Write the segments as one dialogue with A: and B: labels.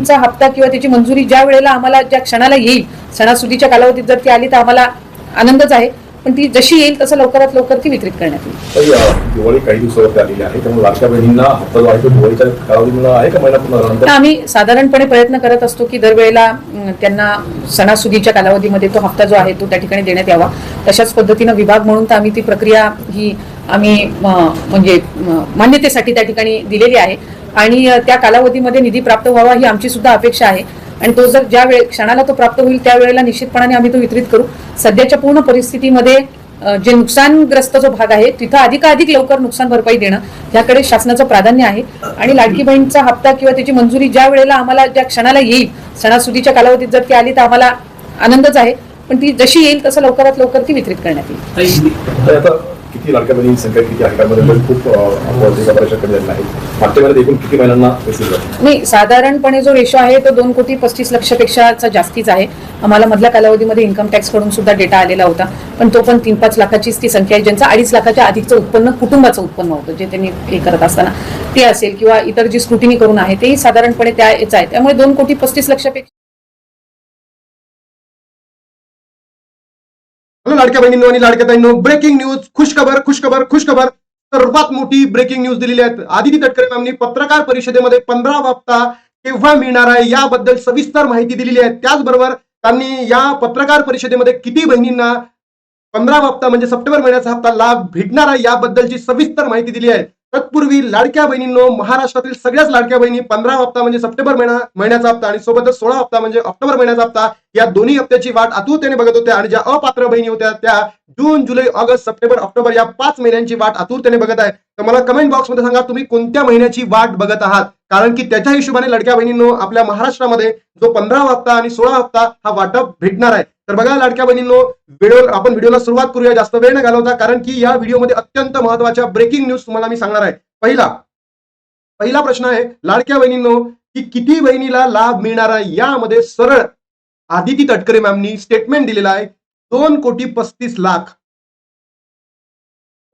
A: चा हप्ता किंवा त्याची मंजुरी ज्या वेळेला आम्हाला ज्या क्षणाला येईल सणासुदीच्या कालावधीत जर ती आली तर आम्हाला आनंदच आहे. पण ती जशी येईल तसं लवकरात लवकर ती वितरित करण्यात येईल.
B: अ, दिवाळी काही दिवसावरती आलेली आहे. त्यामुळे लाडक्या बहिणींना हप्ता जो आहे तो दिवाळीच्या कालावधीमुळे आहे का महिना पूर्ण झाल्यानंतर?
A: तर आम्ही साधारणपणे प्रयत्न करत असतो की दरवेळेला अं, त्यांना सणासुदीच्या कालावधीमध्ये तो हप्ता जो आहे तो त्या ठिकाणी देण्यात यावा. तशाच पद्धतीनं विभाग म्हणून तर आम्ही ती प्रक्रिया ही आम्ही अं, म्हणजे अं, मान्यतेसाठी त्या ठिकाणी दिलेली आहे. आणि त्या कालावधीमध्ये निधी प्राप्त व्हावा ही आमची सुद्धा अपेक्षा आहे. आणि तो जर ज्या वेळ क्षणाला तो प्राप्त होईल त्यावेळेला निश्चितपणाने आम्ही तो वितरित करू. सध्याच्या पूर्ण परिस्थितीमध्ये जे नुकसानग्रस्त जो भाग आहे तिथं अधिकाधिक लवकर नुकसान भरपाई देणं याकडे शासनाचं प्राधान्य आहे. आणि लाडकी बहीणचा हप्ता किंवा त्याची मंजुरी ज्या वेळेला आम्हाला ज्या क्षणाला येईल सणासुदीच्या कालावधीत जर ती आली तर आम्हाला आनंदच आहे. पण ती जशी येईल तसं लवकरात लवकर ती वितरित करण्यात येईल.
B: किती लाडक्या संख्या किती आहे त्यामध्ये खूप अ, आपण एका मागच्या महिन्यात एकूण किती महिलांना पैसे
A: नाही साधारणपणे जो रेशो आहे तो दोन कोटी पस्तीस लक्षपेक्षाचा जास्तीच आहे. आम्हाला मधल्या कालावधीमध्ये इन्कम टॅक्सकडून सुद्धा डेटा आलेला होता पण तो पण तीन पाच लाखाचीच ती संख्या आहे ज्यांचा अडीच लाखाच्या अधिकचं उत्पन्न कुटुंबाचं उत्पन्न होतं जे त्यांनी हे करत असताना. ते असेल किंवा इतर जी स्क्रुटिनी करून आहे तेही साधारणपणे त्या आहे. त्यामुळे दोन कोटी पस्तीस लक्षपेक्षा
C: हॅलो लाडक्या बहिणींनो आणि लाडक्या ताईंनो ब्रेकिंग न्यूज खुशखबर खुशखबर खुशखबर. सर्वात मोठी ब्रेकिंग न्यूज दिलेली आहे आदिती तटकरे मॅमनी. पत्रकार परिषदेमध्ये पंधरा बाप्ता केव्हा मिळणार आहे याबद्दल सविस्तर माहिती दिलेली आहे. त्याचबरोबर त्यांनी या पत्रकार परिषदेमध्ये किती बहिणींना पंधरा हप्ता म्हणजे सप्टेंबर महिन्याचा हप्ता लाभ भेटणार आहे याबद्दलची सविस्तर माहिती दिली आहे. तत्पूर्वी लाडक्या बहिणींनो महाराष्ट्रातील सगळ्याच लाडक्या बहिणी पंधरा हप्ता म्हणजे सप्टेंबर महिना महिन्याचा हप्ता आणि सोबतच सोळा हप्ता म्हणजे ऑक्टोबर महिन्याचा हप्ता या दोन्ही हप्त्याची वाट आतुरतेने बघत होत्या आणि ज्या अपात्र बहिणी होत्या त्या June July August September October या पाच महिन्यांची वाट आतुरतेने बघत आहे तर मला कमेंट बॉक्समध्ये सांगा तुम्ही कोणत्या महिन्याची वाट बघत आहात? कारण की त्याच्या हिशोबाने लडक्या बहिणींनो आपल्या महाराष्ट्रामध्ये जो पंधरा हप्ता आणि सोळा हप्ता हा वाटप भेटणार आहे. तर बघा लाडक्या बहिणींनो व्हिडिओ आपण व्हिडिओला सुरुवात करूया. जास्त वेळ न घालवता कारण की या व्हिडिओमध्ये अत्यंत महत्त्वाच्या ब्रेकिंग न्यूज तुम्हाला मी सांगणार आहे. पहिला पहिला प्रश्न आहे लाडक्या बहिणींनो की किती बहिणीला लाभ मिळणार आहे? यामध्ये सरळ आदिती तटकरे मॅमनी स्टेटमेंट दिलेला आहे. दोन कोटी पस्तीस लाख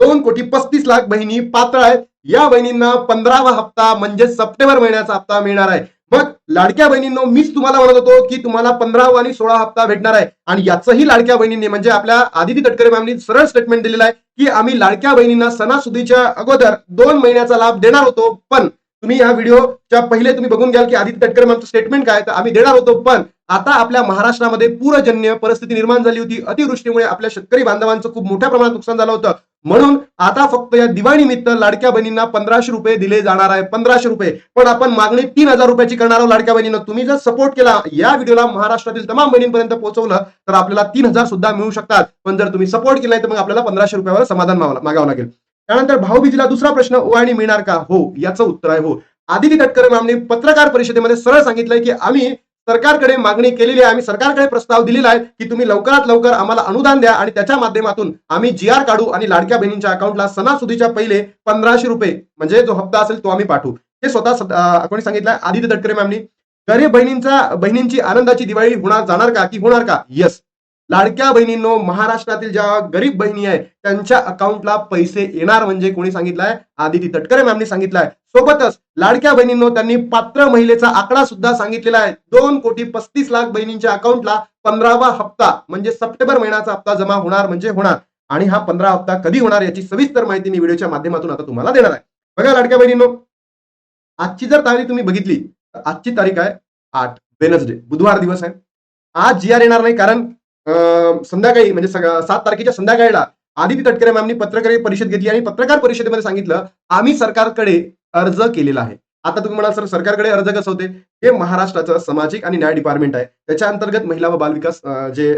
C: दोन कोटी पस्तीस लाख बहिणी पात्र आहेत. या बहिणींना पंधरावा हप्ता म्हणजे सप्टेंबर महिन्याचा हप्ता मिळणार आहे. मग लाडक्या बहिणींनो मीच तुम्हाला म्हणत होतो की तुम्हाला पंधरावा आणि सोळा हप्ता भेटणार आहे. आणि याचंही लाडक्या बहिणींनी म्हणजे आपल्या आदिती तटकरे मॅमनी सरळ स्टेटमेंट दिलेलं आहे की आम्ही लाडक्या बहिणींना सणासुदीच्या अगोदर दोन महिन्याचा लाभ देणार होतो. पण तुम्ही या व्हिडिओच्या पहिले तुम्ही बघून घ्याल की आदित्य तटकरे मॅमचं स्टेटमेंट काय तर आम्ही देणार होतो पण आता आपल्या महाराष्ट्रामध्ये पूरजन्य परिस्थिती निर्माण झाली होती. अतिवृष्टीमुळे आपल्या शेतकरी बांधवांचं खूप मोठ्या प्रमाणात नुकसान झालं होतं. म्हणून आता फक्त या दिवाळीनिमित्त लाडक्या बहिणींना पंधराशे रुपये दिले जाणार आहे. पंधराशे रुपये. पण आपण मागणी तीन हजार रुपयाची करणार आहोत लाडक्या बहिणींना. तुम्ही जर सपोर्ट केला या व्हिडिओला महाराष्ट्रातील तमाम बहिणींपर्यंत पोहोचवलं तर आपल्याला तीन हजार सुद्धा मिळू शकतात. पण जर तुम्ही सपोर्ट केला तर मग आपल्याला पंधराशे रुपयावर समाधान मागावं लागेल. त्यानंतर भाऊबीजीला दुसरा प्रश्न ओवाळणी मिळणार का? हो. याचं उत्तर आहे हो. आदिती तटकरे मॅमने पत्रकार परिषदेमध्ये सरळ सांगितलंय की आम्ही सरकारकडे मागणी केलेली आहे आम्ही सरकारकडे प्रस्ताव दिलेला आहे की तुम्ही लवकरात लवकर आम्हाला अनुदान द्या आणि त्याच्या माध्यमातून आम्ही जी आर काढू आणि लाडक्या बहिणींच्या अकाउंटला सणासुदीच्या पहिले पंधराशे रुपये म्हणजे जो हप्ता असेल तो आम्ही पाठवू. हे स्वतः कोणी सांगितलं आदित्य तटकरे मॅमनी. गरीब बहिणींचा बहिणींची आनंदाची दिवाळी होणार जाणार का? की होणार का? येस लाडक्या बहिणींनो महाराष्ट्रातील ज्या गरीब बहिणी आहे त्यांच्या अकाउंटला पैसे येणार म्हणजे कोणी सांगितलंय? आदिती तटकरे मॅमनी सांगितलंय. सोबतच लाडक्या बहिणींनो त्यांनी पात्र महिलेचा आकडा सुद्धा सांगितलेला आहे. दोन कोटी पस्तीस लाख बहिणींच्या अकाउंटला पंधरावा हप्ता म्हणजे सप्टेंबर महिन्याचा हप्ता जमा होणार म्हणजे होणार. आणि हा पंधरा हप्ता कधी होणार याची सविस्तर माहिती मी व्हिडिओच्या माध्यमातून आता तुम्हाला देणार आहे. बघा लाडक्या बहिणींनो आजची जर तारीख तुम्ही बघितली तर आजची तारीख आहे आठ वेनसडे बुधवार दिवस आहे. आज जी आर येणार नाही कारण संध्याकाळी म्हणजे सात तारखेच्या संध्याकाळीला आदिती तटकरे मॅमनी पत्रकार परिषद घेतली आणि पत्रकार परिषदेमध्ये सांगितलं आम्ही सरकारकडे अर्ज केलेला आहे. आता तुम्ही म्हणाल सर सरकारकडे अर्ज कसं होते? हे महाराष्ट्राचं सामाजिक आणि न्याय डिपार्टमेंट आहे. त्याच्या अंतर्गत महिला व बालविकास जे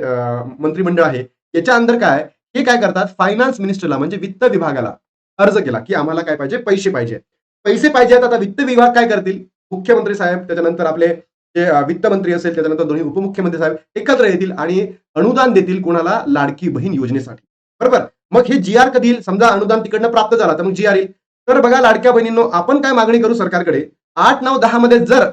C: मंत्रिमंडळ आहे याच्या अंतर काय हे काय करतात? फायनान्स मिनिस्टरला म्हणजे वित्त विभागाला अर्ज केला की आम्हाला काय पाहिजे? पैसे पाहिजे. पैसे पाहिजे आता वित्त विभाग काय करतील? मुख्यमंत्री साहेब त्याच्यानंतर आपले जे वित्त मंत्री असेल त्याच्यानंतर दोन्ही उपमुख्यमंत्री साहेब एकत्र येतील आणि अनुदान देतील कोणाला? लाडकी बहीण योजनेसाठी. बरोबर? मग हे जी आर कधी येईल समजा अनुदान तिकडनं प्राप्त झाला तर मग जी आर येईल. तर बघा लाडक्या बहिणींनो आपण काय मागणी करू सरकारकडे? आठ नऊ दहा मध्ये जर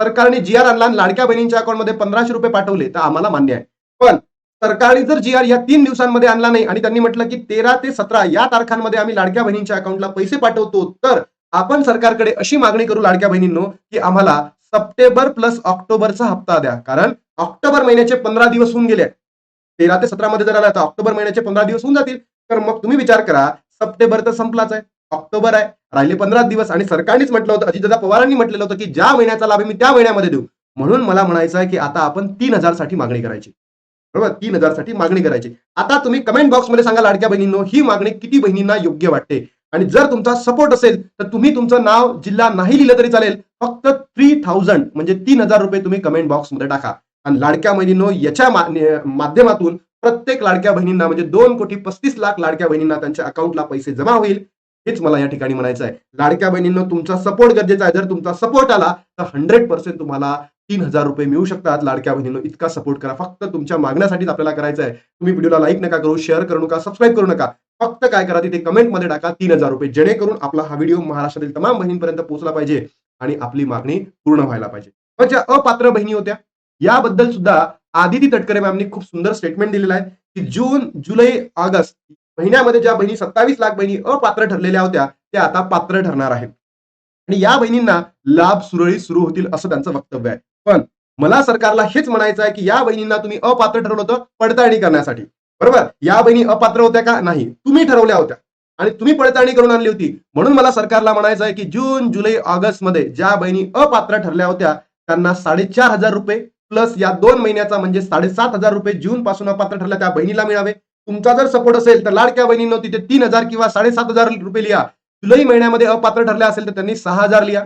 C: सरकारने जी आर आणला आणि लाडक्या बहिणींच्या अकाउंटमध्ये पंधराशे रुपये पाठवले तर आम्हाला मान्य आहे. पण सरकारने जर जी आर या तीन दिवसांमध्ये आणला नाही आणि त्यांनी म्हटलं की तेरा ते सतरा या तारखांमध्ये आम्ही लाडक्या बहिणींच्या अकाउंटला पैसे पाठवतो तर आपण सरकारकडे अशी मागणी करू लाडक्या बहिणींनो की आम्हाला सप्टेंबर प्लस ऑक्टोबरचा हप्ता द्या. कारण ऑक्टोबर महिन्याचे पंधरा दिवस होऊन गेले. तेरा ते सतरा मध्ये जर आला तर ऑक्टोबर महिन्याचे पंधरा दिवस होऊन जातील. तर मग तुम्ही विचार करा सप्टेंबर तर संपलाच आहे. ऑक्टोबर आहे. राहिले पंधरा दिवस आणि सरकारनेच म्हटलं होतं अजितदादा पवारांनी म्हटलेलं होतं की ज्या महिन्याचा लाभ मी त्या महिन्यामध्ये देऊ. म्हणून मला म्हणायचं आहे की आता आपण तीन हजारसाठी मागणी करायची. बरोबर? तीन हजारसाठी मागणी करायची. आता तुम्ही कमेंट बॉक्समध्ये सांगा लाडक्या बहिणींनो ही मागणी किती बहिणींना योग्य वाटते? आणि जर तुमचा सपोर्ट असेल तर तुम्ही तुमचं नाव जिल्हा नाही लिहिलं तरी चालेल. फक्त थ्री थाउजंड म्हणजे तीन हजार रुपये तुम्ही कमेंट बॉक्समध्ये टाका. आणि लाडक्या बहिणींनो याच्या माध्यमातून प्रत्येक लाडक्या बहिणींना म्हणजे दोन कोटी पस्तीस लाख लाडक्या बहिणींना त्यांच्या अकाउंटला पैसे जमा होईल. हेच मला या ठिकाणी म्हणायचं आहे लाडक्या बहिणींना तुमचा सपोर्ट गरजेचा आहे. जर तुमचा सपोर्ट आला तर हंड्रेड पर्सेंट तुम्हाला तीन हजार रुपये मिळू शकतात. लाडक्या बहिणींनो इतका सपोर्ट करा. फक्त तुमच्या मागण्यासाठीच आपल्याला करायचं आहे तुम्ही व्हिडिओला लाईक नका करू शेअर करू नका सबस्क्राईब करू नका. फक्त काय करा तिथे कमेंटमध्ये टाका तीन हजार रुपये जेणेकरून आपला हा व्हिडिओ महाराष्ट्रातील तमाम बहिणींपर्यंत पोहोचला पाहिजे आणि आपली मागणी पूर्ण व्हायला पाहिजे. पण ज्या अपात्र बहिणी होत्या याबद्दल सुद्धा आदिती तटकरे मॅमनी खूप सुंदर स्टेटमेंट दिलेलं आहे की जून जुलै ऑगस्ट महिन्यामध्ये ज्या बहिणी सत्तावीस लाख बहिणी अपात्र ठरलेल्या होत्या त्या आता पात्र ठरणार आहेत. आणि या बहिणींना लाभ सुरळीत सुरू होतील असं त्यांचं वक्तव्य आहे. पण मला सरकारला हेच म्हणायचं आहे की या बहिणींना तुम्ही अपात्र ठरवलं होतं पडताळणी करण्यासाठी. बरोबर? या बहिणी अपात्र होत्या का? नाही. तुम्ही ठरवल्या होत्या. आणि तुम्ही पडताळणी करून आणली होती. म्हणून मला सरकारला म्हणायचं आहे की जून जुलै ऑगस्टमध्ये ज्या बहिणी अपात्र ठरल्या होत्या त्यांना साडेचार हजार रुपये प्लस या दोन महिन्याचा म्हणजे साडेसात हजार रुपये जून पासून अपात्र ठरल्या त्या बहिणीला मिळावे. तुमचा जर सपोर्ट असेल तर लाडक्या बहिणींनो तिथे तीन हजार किंवा साडेसात हजार रुपये लिहा. जुलै महिन्यामध्ये अपात्र ठरल्या असेल तर त्यांनी सहा हजार लिहा.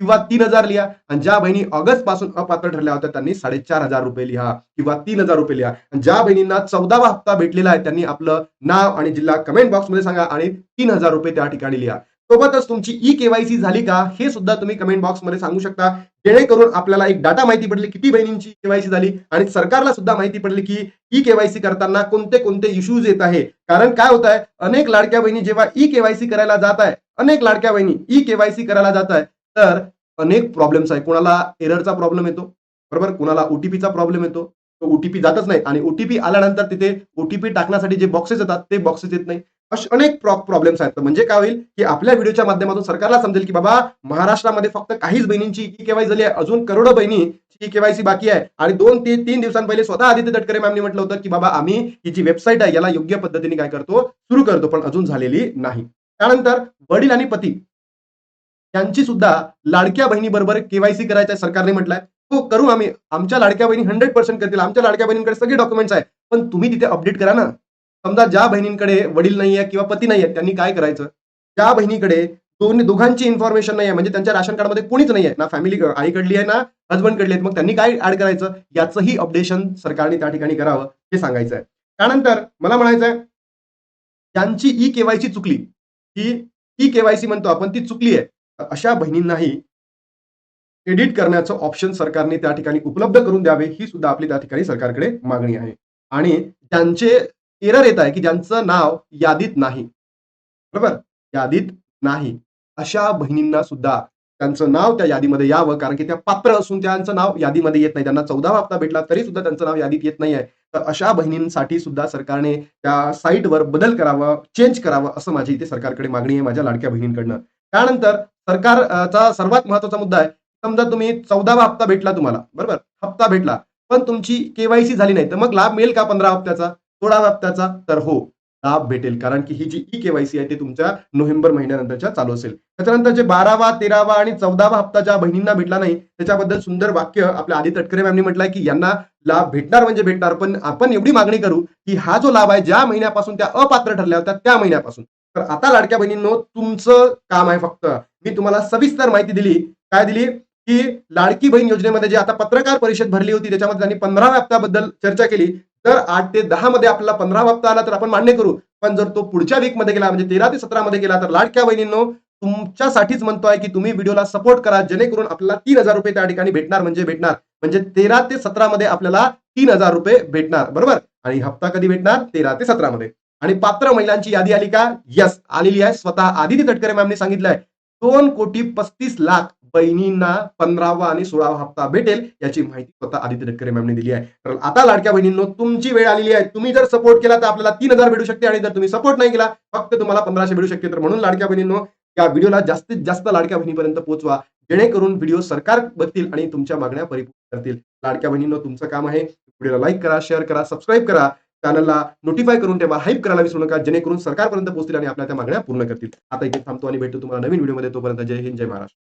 C: किंवा तीन हजार लिहा. आणि ज्या बहिणी ऑगस्टपासून अपात्र ठरल्या होत्या त्यांनी साडेचार हजार रुपये लिहा किंवा तीन हजार रुपये लिहा. आणि ज्या बहिणींना चौदावा हप्ता भेटलेला आहे त्यांनी आपलं नाव आणि जिल्हा कमेंट बॉक्समध्ये सांगा आणि तीन हजार रुपये त्या ठिकाणी लिहा. सोबतच तुमची ई केवायसी झाली का हे सुद्धा तुम्ही कमेंट बॉक्समध्ये सांगू शकता. जेणेकरून आपल्याला एक डाटा माहिती पडली किती बहिणींची केवायसी झाली. आणि सरकारला सुद्धा माहिती पडली की ई केवायसी करताना कोणते कोणते इश्यूज येत आहे. कारण काय होत आहे अनेक लाडक्या बहिणी जेव्हा ई केवायसी करायला जात आहे अनेक लाडक्या बहिणी ई केवायसी करायला जात आहे तर अनेक प्रॉब्लेम्स आहे. कोणाला एररचा प्रॉब्लेम येतो बरोबर? कोणाला ओटीपीचा प्रॉब्लेम येतो. तो ओटीपी जातच नाही. आणि ओटीपी आल्यानंतर तिथे ओटीपी टाकण्यासाठी जे बॉक्सेस येतात ते बॉक्सेस येत नाही. असे अनेक प्रॉब्लेम्स आहेत. म्हणजे काय होईल? की आपल्या व्हिडिओच्या माध्यमातून सरकारला समजेल की बाबा महाराष्ट्रामध्ये फक्त काहीच बहिणींची ई केवायसी झाली आहे. अजून करोडो बहिणी ई केवायसी बाकी आहे. आणि दोन ते तीन दिवसांपहिले स्वतः आदित्य तटकरे मॅमनी म्हटलं होतं की बाबा आम्ही ही जी वेबसाईट आहे याला योग्य पद्धतीने काय करतो? सुरू करतो. पण अजून झालेली नाही. त्यानंतर वडील आणि पती. त्यांची सुद्धा लाडक्या बहिणी बरोबर केवायसी करायचं आहे सरकारने म्हटलंय. हो करू आम्ही. आमच्या लाडक्या बहिणी हंड्रेड पर्सेंट करतील. आमच्या लाडक्या बहिणींकडे सगळे डॉक्युमेंट्स आहे पण तुम्ही तिथे अपडेट करा ना. समजा ज्या बहिणींकडे वडील नाही आहे किंवा पती नाही आहे त्यांनी काय करायचं? त्या बहिणीकडे दोन दोघांची इन्फॉर्मेशन नाही आहे म्हणजे त्यांच्या राशन कार्डमध्ये कोणीच नाही आहे ना फॅमिली आईकडली आहे ना हजबंडकडली आहेत. मग त्यांनी काय ऍड करायचं? याचंही अपडेशन सरकारने त्या ठिकाणी करावं हे सांगायचं आहे त्यानंतर मला म्हणायचं आहे त्यांची ई केवायसी चुकली. ही ई केवायसी म्हणतो आपण ती चुकली आहे अशा बहिणींनाही एडिट करण्याचं ऑप्शन सरकारने त्या ठिकाणी उपलब्ध करून द्यावे ही सुद्धा आपली त्या ठिकाणी सरकारकडे मागणी आहे. आणि ज्यांचे एरर येत आहे की ज्यांचं नाव यादीत नाही बरोबर? यादीत नाही. अशा बहिणींना सुद्धा त्यांचं नाव त्या यादीमध्ये यावं कारण की त्या पात्र असून त्यांचं नाव यादीमध्ये येत नाही. त्यांना चौदावा हप्ता भेटला तरी सुद्धा त्यांचं नाव यादीत येत नाही आहे तर अशा बहिणींसाठी सुद्धा सरकारने त्या साईटवर बदल करावा चेंज करावं असं माझी इथे सरकारकडे मागणी आहे माझ्या लाडक्या बहिणींकडनं. त्यानंतर सरकारचा सर्वात महत्त्वाचा मुद्दा आहे समजा तुम्ही चौदावा हप्ता भेटला तुम्हाला बरोबर? हप्ता भेटला पण तुमची केवायसी झाली नाही तर मग लाभ मिळेल का पंधरा हप्त्याचा? सोळाव्या हप्त्याचा? तर हो लाभ भेटेल कारण की ही जी ई केवायसी आहे ती तुमच्या नोव्हेंबर महिन्यानंतरच्या चालू असेल. त्याच्यानंतर जे बारावा तेरावा आणि चौदावा हप्ता ज्या बहिणींना भेटला नाही त्याच्याबद्दल सुंदर वाक्य आपल्या आधी तटकरे मॅमनी म्हटलंय की यांना लाभ भेटणार म्हणजे भेटणार पण आपण एवढी मागणी करू की हा जो लाभ आहे ज्या महिन्यापासून त्या अपात्र ठरल्या होत्या त्या महिन्यापासून. तर आता लाडक्या बहिणींनो तुमचं काम आहे फक्त. मी तुम्हाला सविस्तर माहिती दिली. काय दिली? की लाडकी बहीण योजनेमध्ये जे आता पत्रकार परिषद भरली होती त्याच्यामध्ये त्यांनी पंधराव्या हप्त्याबद्दल चर्चा केली. तर आठ ते दहा मध्ये आपल्याला पंधरावा हप्ता आला तर आपण मान्य करू. पण जर तो पुढच्या वीकमध्ये गेला म्हणजे तेरा ते सतरा मध्ये गेला तर लाडक्या बहिणींनो तुमच्यासाठीच म्हणतोय की तुम्ही व्हिडिओला सपोर्ट करा जेणेकरून आपल्याला तीन हजार रुपये त्या ठिकाणी भेटणार म्हणजे भेटणार. म्हणजे तेरा ते सतरा मध्ये आपल्याला तीन हजार रुपये भेटणार. बरोबर? आणि हप्ता कधी भेटणार? तेरा ते सतरा मध्ये. आणि पात्र महिलांची यादी आली का? यस आलेली आहे. स्वतः आदिती तटकरे मॅमने सांगितलंय दोन कोटी पस्तीस लाख बहिणींना पंधरावा आणि सोळावा हप्ता भेटेल याची माहिती स्वतः आदित्य तटकरे मॅमने दिली आहे. तर आता लाडक्या बहिणींनो तुमची वेळ आलेली आहे. तुम्ही जर सपोर्ट केला तर आपल्याला तीन हजार भेटू शकते. आणि जर तुम्ही सपोर्ट नाही केला फक्त तुम्हाला पंधराशे भेटू शकते. तर म्हणून लाडक्या बहिणींनो या व्हिडिओला जास्तीत जास्त लाडक्या बहिणीपर्यंत पोहोचवा. जेणेकरून व्हिडिओ सरकार बघतील आणि तुमच्या मागण्या परिपूर्ण करतील. लाडक्या बहिणींनो तुमचं काम आहे. व्हिडिओला लाईक करा शेअर करा सबस्क्राईब करा. चॅनलला नोटिफाय करून ठेवा हाईप करायला विसरू नका जेणेकरून सरकारपर्यंत पोहोचतील आणि आपल्या त्या मागण्या पूर्ण करतील. आता इथे थांबतो आणि भेटतो तुम्हाला नवीन व्हिडिओमध्ये तोपर्यंत जय हिंद जय महाराष्ट्र.